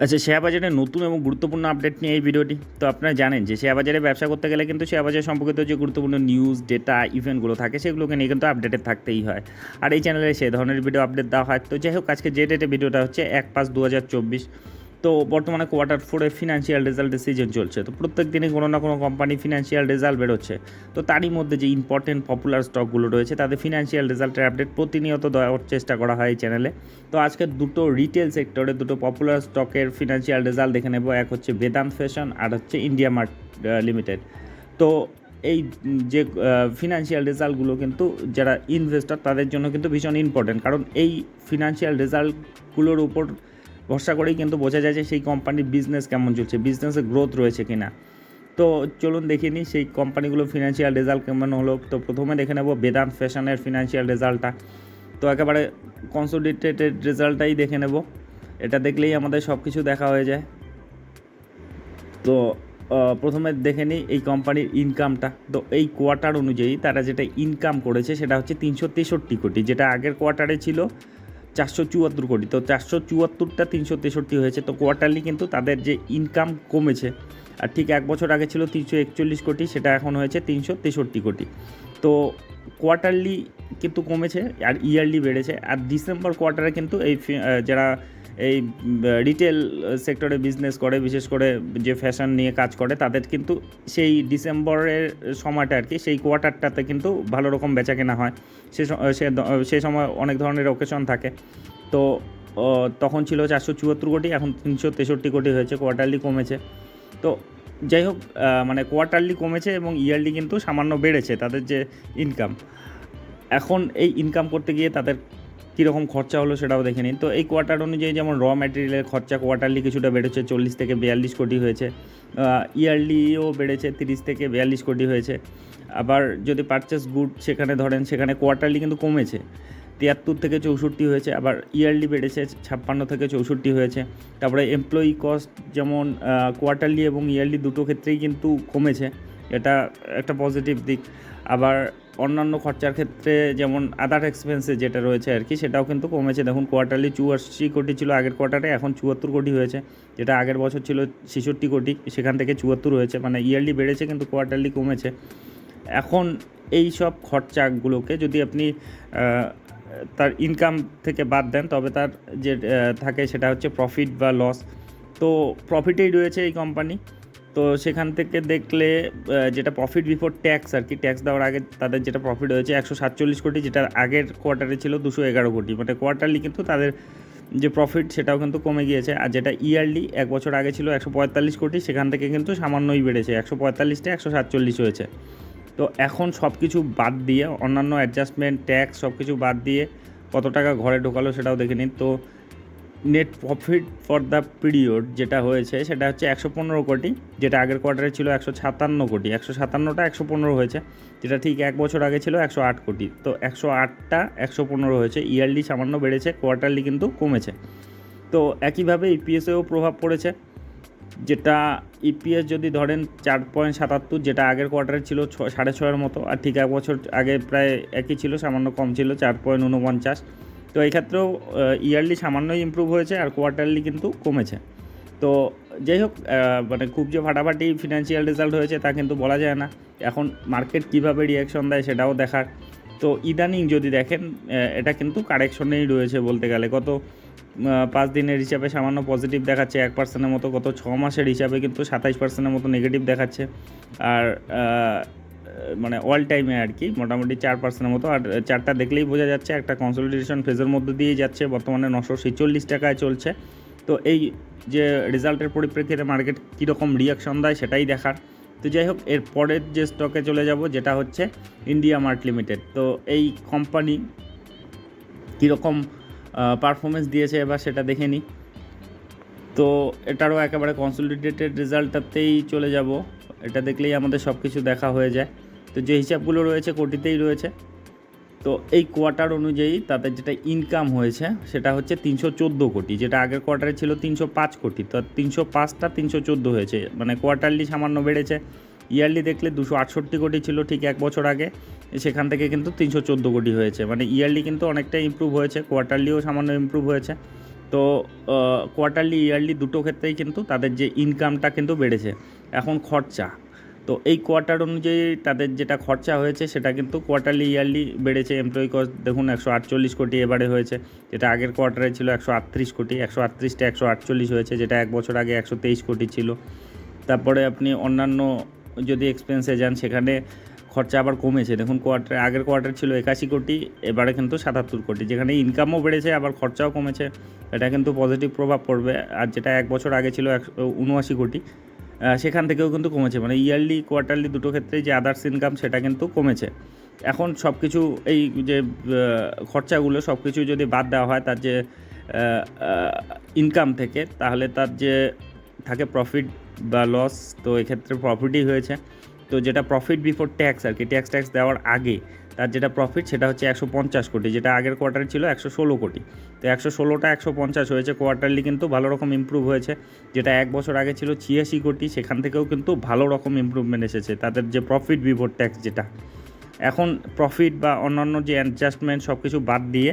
আচ্ছা শেয়ার বাজারে নতুন এবং গুরুত্বপূর্ণ আপডেট নিয়ে এই ভিডিওটি। তো আপনারা জানেন যে শেয়ার বাজারে ব্যবসা করতে গেলে কিন্তু শেয়ার বাজার সম্পর্কিত যে গুরুত্বপূর্ণ নিউজ ডেটা ইভেন্টগুলো থাকে, সেগুলোকে নিয়ে কিন্তু আপডেটেড থাকতেই হয়। আর এই চ্যানেলে সেই ধরনের ভিডিও আপডেট দেওয়া হয়। তো যাই হোক, আজকে যে ডেটে ভিডিওটা হচ্ছে, এক পাঁচ দু হাজার চব্বিশ। তো বর্তমানে কোয়ার্টার ফোরে ফিনান্সিয়াল রেজাল্টের সিজন চলছে। তো প্রত্যেক দিনই কোনো না কোনো কোম্পানি ফিনান্সিয়াল রেজাল্ট বেরোচ্ছে। তো তারই মধ্যে যে ইম্পর্টেন্ট পপুলার স্টকগুলো রয়েছে, তাদের ফিনান্সিয়াল রেজাল্টের আপডেট প্রতিনিয়ত দেওয়ার চেষ্টা করা হয় এই চ্যানেলে তো আজকে দুটো রিটেল সেক্টরে দুটো পপুলার স্টকের ফিনান্সিয়াল রেজাল্ট দেখে নেব। এক হচ্ছে বেদান্ত ফ্যাশন আর হচ্ছে ইন্ডিয়া মার্ট লিমিটেড তো এই যে ফিনান্সিয়াল রেজাল্টগুলো কিন্তু যারা ইনভেস্টর তাদের জন্য কিন্তু ভীষণ ইম্পর্টেন্ট কারণ এই ফিনান্সিয়াল রেজাল্টগুলোর উপর ভরসা করেই কিন্তু বোঝা যায় যে সেই কোম্পানির বিজনেস কেমন চলছে বিজনেসে গ্রোথ রয়েছে কি না তো চলুন দেখে নিই সেই কোম্পানিগুলো ফিনান্সিয়াল রেজাল্ট কেমন হলো। তো প্রথমে দেখে নেব বেদান্ত ফ্যাশনের ফিনান্সিয়াল রেজাল্টটা তো একেবারে কনসোলিডেটেড রেজাল্টটাই দেখে নেব। এটা দেখলেই আমাদের সব কিছু দেখা হয়ে যায়। তো প্রথমে দেখে নিই এই কোম্পানির ইনকামটা তো এই কোয়ার্টার অনুযায়ী তারা যেটা ইনকাম করেছে সেটা হচ্ছে তিনশো তেষট্টি কোটি, যেটা আগের কোয়ার্টারে ছিল। চারশো চুয়াত্তর কোটি। তো চারশো চুয়াত্তরটা তিনশো তেষট্টি হয়েছে। তো কোয়ার্টারলি কিন্তু তাদের যে ইনকাম কমেছে, আর ঠিক এক বছর আগে ছিল তিনশো একচল্লিশ কোটি, সেটা এখন হয়েছে তিনশো তেষট্টি কোটি। তো কোয়ার্টারলি কিন্তু কমেছে, আর ইয়ারলি বেড়েছে। আর ডিসেম্বর কোয়ার্টারে কিন্তু এই যারা এই রিটেল সেক্টরে বিজনেস করে, বিশেষ করে যে ফ্যাশন নিয়ে কাজ করে, তাদের কিন্তু সেই ডিসেম্বরের সময়টা আর কি, সেই কোয়ার্টারটাতে কিন্তু ভালো রকম বেচা কেনা হয়। সে সময় অনেক ধরনের অকেশন থাকে। তো তখন ছিল চারশো চুয়াত্তর কোটি, এখন তিনশো তেষট্টি কোটি হয়েছে কোয়ার্টারলি কমেছে। তো, যাই হোক মানে কোয়ার্টারলি কমেছে এবং ইয়ারলি কিন্তু সামান্য বেড়েছে তাদের যে ইনকাম এখন এই ইনকাম করতে গিয়ে তাদের কীরকম খরচা হলো সেটাও দেখে নিন। তো এই কোয়ার্টার অনুযায়ী যেমন র ম্যাটেরিয়ালের খরচা কোয়ার্টারলি কিছুটা বেড়েছে, চল্লিশ থেকে বিয়াল্লিশ কোটি হয়েছে। ইয়ারলিও বেড়েছে, তিরিশ থেকে বিয়াল্লিশ কোটি হয়েছে। আবার যদি পারচেস গুড সেখানে ধরেন, সেখানে কোয়ার্টারলি কিন্তু কমেছে। তিয়াত্তর থেকে চৌষট্টি হয়েছে, আবার ইয়ারলি বেড়েছে, ছাপ্পান্ন থেকে চৌষট্টি হয়েছে। তারপরে এমপ্লয়ি কস্ট যেমন কোয়ার্টারলি এবং ইয়ারলি দুটো ক্ষেত্রেই কিন্তু কমেছে। এটা একটা পজিটিভ দিক। আবার অন্যান্য খরচার ক্ষেত্রে যেমন আদার এক্সপেন্সে যেটা রয়েছে আর কি, সেটাও কিন্তু কমেছে। দেখুন কোয়ার্টারলি চুয়াশি কোটি ছিল আগের কোয়ার্টারে এখন চুয়াত্তর কোটি হয়েছে। যেটা আগের বছর ছিল ছেষট্টি কোটি, সেখান থেকে চুয়াত্তর হয়েছে। মানে ইয়ারলি বেড়েছে কিন্তু কোয়ার্টারলি কমেছে। এখন এই সব খরচাগুলোকে যদি আপনি তার ইনকাম থেকে বাদ দেন, তবে তার যে থাকে সেটা হচ্ছে প্রফিট বা লস তো প্রফিটেই রয়েছে এই কোম্পানি তো সেখান থেকে দেখলে যেটা প্রফিট বিফোর ট্যাক্স আর কি ট্যাক্স দেওয়ার আগে তাদের যেটা প্রফিট হয়েছে একশো সাতচল্লিশ কোটি যেটা আগের কোয়ার্টারে ছিল দুশো এগারো কোটি। মানে কোয়ার্টারলি কিন্তু তাদের যে প্রফিট সেটাও কিন্তু কমে গিয়েছে। আর যেটা ইয়ারলি এক বছর আগে ছিল একশো পঁয়তাল্লিশ কোটি, সেখান থেকে কিন্তু সামান্যই বেড়েছে, একশো পঁয়তাল্লিশটা একশো সাতচল্লিশ হয়েছে। তো এখন সব কিছু বাদ দিয়ে, অন্যান্য অ্যাডজাস্টমেন্ট ট্যাক্স সব কিছু বাদ দিয়ে কত টাকা ঘরে ঢোকালো সেটাও দেখে নিন। তো net profit for the period যেটা হয়েছে, সেটা হচ্ছে একশো পনেরো কোটি, যেটা আগের কোয়ার্টারে ছিল একশো সাতান্ন কোটি। একশো সাতান্নটা একশো পনেরো হয়েছে, যেটা ঠিক এক বছর আগে ছিল একশো আট কোটি। তো একশো আটটা একশো পনেরো হয়েছে ইয়ারলি সামান্য বেড়েছে কোয়ার্টারলি কিন্তু কমেছে। তো একইভাবে ইপিএসেও প্রভাব পড়েছে, যেটা ইপিএস যদি ধরেন চার পয়েন্ট সাতাত্তর, যেটা আগের কোয়ার্টারে ছিল ছ, সাড়ে ছয়ের মতো, আর ঠিক এক বছর আগে প্রায় একই ছিল, সামান্য কম ছিল চার পয়েন্ট উনপঞ্চাশ। তো এই ক্ষেত্রেও ইয়ারলি সামান্যই ইমপ্রুভ হয়েছে আর কোয়ার্টারলি কিন্তু কমেছে। তো যাই হোক মানে খুব যে ফাটাফাটি ফিনান্সিয়াল রেজাল্ট হয়েছে তা কিন্তু বলা যায় না। এখন মার্কেট কীভাবে রিয়াকশন দেয় সেটাও দেখার। তো ইদানিং যদি দেখেন এটা কিন্তু কারেকশনেই রয়েছে বলতে গেলে। গত পাঁচ দিনের হিসাবে সামান্য পজিটিভ দেখাচ্ছে, এক পার্সেন্টের মতো। গত ছ মাসের হিসাবে কিন্তু সাতাইশ পার্সেন্টের মতো নেগেটিভ দেখাচ্ছে। আর মানে অল টাইমে আর কি, মোটামুটি চার পার্সেন্টের মতো। আর চারটা দেখলেই বোঝা যাচ্ছে, একটা কনসলিডেশন ফেজের মধ্যে দিয়ে যাচ্ছে, বর্তমানে নশো ছেচল্লিশ টাকায় চলছে। তো এই যে রেজাল্টের পরিপ্রেক্ষিতে মার্কেট কীরকম রিয়াকশন দেয় সেটাই দেখার। তো যাই হোক, এর পরের যে স্টকে চলে যাব, যেটা হচ্ছে ইন্ডিয়া মার্ট লিমিটেড তো এই কোম্পানি কীরকম পারফরমেন্স দিয়েছে এবার সেটা দেখে নিই তো এটারও একেবারে কনসলিডেটেড রেজাল্টটাতেই চলে যাব। এটা দেখলেই আমাদের সব কিছু দেখা হয়ে যায়। তো যে হিসাবগুলো রয়েছে কোটিতেই রয়েছে। তো এই কোয়ার্টার অনুযায়ী তাদের যেটা ইনকাম হয়েছে সেটা হচ্ছে তিনশো চোদ্দ কোটি, যেটা আগের কোয়ার্টারে ছিল তিনশো পাঁচ কোটি। তো তিনশো পাঁচটা তিনশো চোদ্দ হয়েছে মানে কোয়ার্টারলি সামান্য বেড়েছে। ইয়ারলি দেখলে দুশো আটষট্টি কোটি ছিল ঠিক এক বছর আগে, সেখান থেকে কিন্তু তিনশো চোদ্দ কোটি হয়েছে। মানে ইয়ারলি কিন্তু অনেকটা ইমপ্রুভ হয়েছে, কোয়ার্টারলিও সামান্য ইমপ্রুভ হয়েছে। তো কোয়ার্টারলি, ইয়ারলি দুটো ক্ষেত্রেই কিন্তু তাদের যে ইনকামটা কিন্তু বেড়েছে। এখন খরচা তো এই কোয়ার্টার অনুযায়ী তাদের যেটা খরচা হয়েছে সেটা কিন্তু কোয়ার্টারলি ইয়ারলি বেড়েছে। এমপ্লয়ি কস্ট দেখুন একশো আটচল্লিশ কোটি এবারে হয়েছে। যেটা আগের কোয়ার্টারে ছিল একশো আটত্রিশ কোটি, একশো আটত্রিশটা একশো আটচল্লিশ হয়েছে, যেটা এক বছর আগে একশো তেইশ কোটি ছিল। তারপরে আপনি অন্যান্য যদি এক্সপেন্সে যান, সেখানে খরচা আবার কমেছে। দেখুন কোয়ার্টার আগের কোয়ার্টার ছিল একাশি কোটি, এবারে কিন্তু সাতাত্তর কোটি। যেখানে ইনকামও বেড়েছে, আবার খরচাও কমেছে। এটা কিন্তু পজিটিভ প্রভাব পড়বে। আর যেটা এক বছর আগে ছিল একশো উনআশি কোটি সেখান থেকেও কিন্তু কমেছে। মানে ইয়ারলি, কোয়ার্টারলি দুটো ক্ষেত্রেই যে আদার্স ইনকাম সেটা কিন্তু কমেছে। এখন সব কিছু এই যে খরচাগুলো সব কিছু যদি বাদ দেওয়া হয়, তার যে ইনকাম থেকে, তাহলে তার যে থাকে প্রফিট বা লস তো এক্ষেত্রে প্রফিটই হয়েছে। তো যেটা প্রফিট বিফোর ট্যাক্স আর কি ট্যাক্স ট্যাক্স দেওয়ার আগে তার যেটা প্রফিট সেটা হচ্ছে একশো পঞ্চাশ কোটি, যেটা আগের কোয়ার্টারে ছিল একশো ষোলো কোটি। তো একশো ষোলোটা একশো পঞ্চাশ হয়েছে কোয়ার্টারলি কিন্তু ভালো রকম ইম্প্রুভ হয়েছে। যেটা এক বছর আগে ছিল ছিয়াশি কোটি, সেখান থেকেও কিন্তু ভালো রকম ইম্প্রুভমেন্ট এসেছে। তাদের যে প্রফিট বিফোর ট্যাক্স যেটা। এখন প্রফিট বা অন্যান্য যে অ্যাডজাস্টমেন্ট সব কিছু বাদ দিয়ে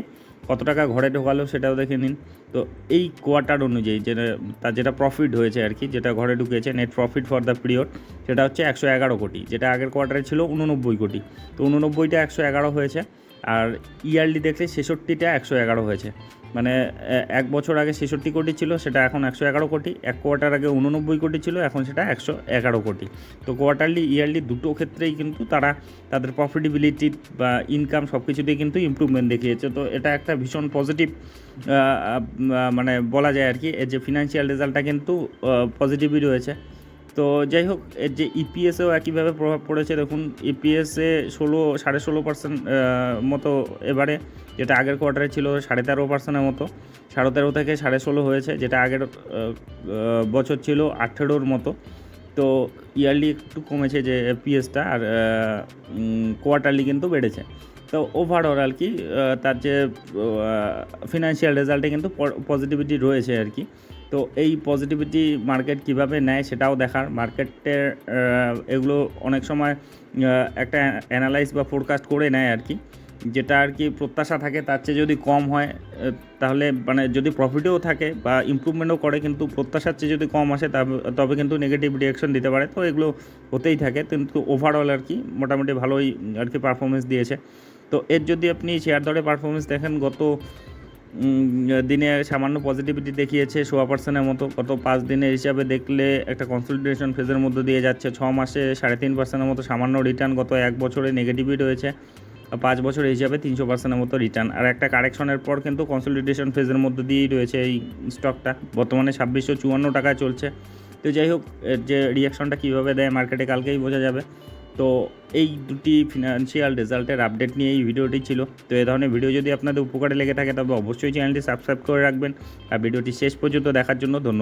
কত টাকা ঘরে ঢোকালো সেটাও দেখে নিন। তো এই কোয়ার্টার অনুযায়ী যেটা, তার যেটা প্রফিট হয়েছে আর কি, যেটা ঘরে ঢুকেছে net profit for the period সেটা হচ্ছে একশো এগারো কোটি। যেটা আগের কোয়ার্টারে ছিল উননব্বই কোটি। তো উননব্বইটা একশো এগারো হয়েছে। আর ইয়ারলি দেখলে ছেষট্টিটা একশো এগারো হয়েছে। মানে এক বছর আগে ছেষট্টি কোটি ছিল, সেটা এখন একশো এগারো কোটি। এক কোয়ার্টার আগে উননব্বই কোটি ছিল, এখন সেটা একশো এগারো কোটি। তো কোয়ার্টারলি ইয়ারলি দুটো ক্ষেত্রেই কিন্তু তারা তাদের প্রফিটেবিলিটি বা ইনকাম সব কিছুতেই কিন্তু ইমপ্রুভমেন্ট দেখিয়েছে। তো এটা একটা ভীষণ পজিটিভ মানে বলা যায় আর কি যে ফিনান্সিয়াল রেজাল্টটা কিন্তু পজিটিভই রয়েছে। তো যাই হোক, এর যে ইপিএসেও একইভাবে প্রভাব পড়েছে, দেখুন ইপিএসে ষোলো, সাড়ে ষোলো পার্সেন্ট মতো এবারে, যেটা আগের কোয়ার্টারে ছিল সাড়ে তেরো পার্সেন্টের মতো, সাড়ে তেরো থেকে সাড়ে ষোলো হয়েছে, যেটা আগের বছর ছিল আঠেরোর মতো। তো ইয়ারলি একটু কমেছে যে পিএসটা আর কোয়ার্টারলি কিন্তু বেড়েছে। তো ওভারঅল আর কি তার যে ফিনান্সিয়াল রেজাল্টে কিন্তু পজিটিভিটি রয়েছে আর কি। তো এই পজিটিভিটি মার্কেট কীভাবে নেয় সেটাও দেখার। মার্কেটের এগুলো অনেক সময় একটা অ্যানালাইজ বা ফোরকাস্ট করে নেয় আর কি। যেটা আর কি প্রত্যাশা থাকে, তার চেয়ে যদি কম হয় তাহলে মানে যদি প্রফিটেও থাকে বা ইমপ্রুভমেন্টও করে, কিন্তু প্রত্যাশার চেয়ে যদি কম আসে, তবে- কিন্তু নেগেটিভ রিয়াকশন দিতে পারে। তো এগুলো হতেই থাকে। কিন্তু ওভারঅল আর কি মোটামুটি ভালোই আর কি পারফরমেন্স দিয়েছে। তো এর যদি আপনি শেয়ার দরে পারফরমেন্স দেখেন, গত দিনে সামান্য পজিটিভিটি দেখিয়েছে সোয়া পার্সেন্টের মতো। গত পাঁচ দিনের হিসাবে দেখলে একটা কনসলিডেশন ফেজের মধ্যে দিয়ে যাচ্ছে। ছ মাসে সাড়ে তিন পার্সেন্টের মতো সামান্য রিটার্ন গত এক বছরে নেগেটিভই রয়েছে। পাঁচ বছর হিসাবে তিনশো পার্সেন্টের মতো রিটার্ন আর একটা কারেকশনের পর কিন্তু কনসলিডেশন ফেজের মধ্যে দিয়েই রয়েছে এই স্টকটা বর্তমানে ছাব্বিশশো চুয়ান্ন টাকায় চলছে। তো যাই হোক যে রিয়াকশনটা কীভাবে দেয় মার্কেটে কালকেই বোঝা যাবে। তো এই দুটি ফিনান্সিয়াল রেজাল্টের আপডেট নিয়ে এই ভিডিওটি ছিল। তো এ ধরনের ভিডিও যদি আপনাদের উপকারে লেগে থাকে, তবে অবশ্যই চ্যানেলটি সাবস্ক্রাইব করে রাখবেন। আর ভিডিওটি শেষ পর্যন্ত দেখার জন্য ধন্যবাদ।